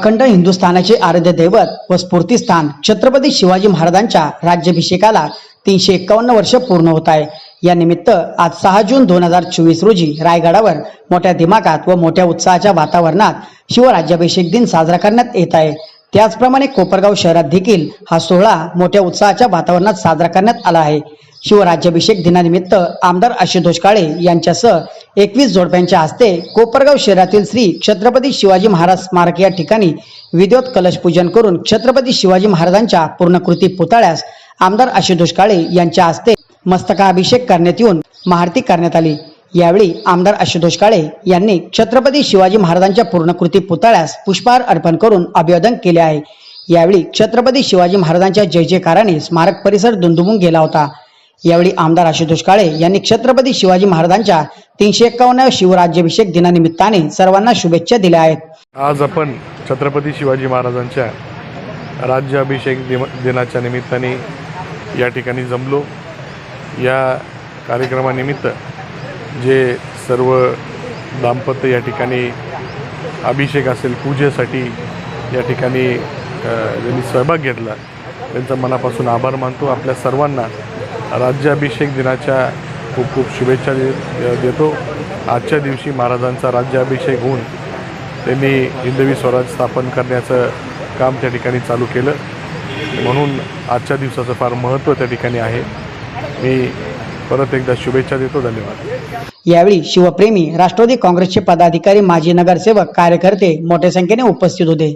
अखंड हिंदुस्थानाचे आराध्य दैवत व स्फूर्तीस्थान छत्रपती शिवाजी महाराजांच्या राज्याभिषेकाला तीनशे एक्कावन्न वर्ष पूर्ण होत आहे. या निमित्त आज सहा जून दोन हजार चोवीस रोजी रायगडावर मोठ्या दिमाकात व मोठ्या उत्साहाच्या वातावरणात शिवराज्याभिषेक दिन साजरा करण्यात येत आहे. त्याचप्रमाणे कोपरगाव शहरात देखील हा सोहळा मोठ्या उत्साहाच्या वातावरणात साजरा करण्यात आला आहे. शिवराज्याभिषेक दिनानिमित्त आमदार आशुतोष काळे यांच्यासह एकवीस जोडप्यांच्या हस्ते कोपरगाव शहरातील श्री छत्रपती शिवाजी महाराज स्मारक या ठिकाणी विद्योत कलश पूजन करून छत्रपती शिवाजी महाराजांच्या पूर्णकृती पुतळ्यास आमदार आशुतोष काळे यांच्या हस्ते मस्तकाभिषेक करण्यात येऊन महारती करण्यात आली. यावेळी आमदार आशुतोष काळे यांनी छत्रपती शिवाजी महाराजांच्या पूर्णकृती पुतळ्यास पुष्पहार अर्पण करून अभिवादन केले आहे. यावेळी छत्रपती शिवाजी महाराजांच्या जय जयकाराने स्मारक परिसर दुमदुमून गेला होता. यावेळी आमदार आशुतोष काळे यांनी छत्रपती शिवाजी महाराजांच्या तीनशे एक्कावन्न शिवराज्याभिषेक दिनानिमित्ताने सर्वांना शुभेच्छा दिल्या आहेत. आज आपण छत्रपती शिवाजी महाराजांच्या राज्याभिषेक दिनाच्या निमित्ताने या ठिकाणी जमलो. या कार्यक्रमानिमित्त जे सर्व दाम्पत्य या ठिकाणी अभिषेक असेल पूजेसाठी या ठिकाणी ज्यांनी सहभाग घेतला त्यांचा मनापासून आभार मानतो. आपल्या सर्वांना राज्याभिषेक दिनाच्या खूप खूप शुभेच्छा दे देतो. आजच्या दिवशी महाराजांचा राज्याभिषेक होऊन त्यांनी हिंदवी स्वराज स्थापन करण्याचं काम त्या ठिकाणी चालू केलं. म्हणून आजच्या दिवसाचं फार महत्त्व त्या ठिकाणी आहे. मी परत एकदा शुभेच्छा देतो धन्यवाद. यावेळी शिवप्रेमी राष्ट्रवादी काँग्रेसचे पदाधिकारी माजी नगरसेवक कार्यकर्ते मोठ्या संख्येने उपस्थित होते.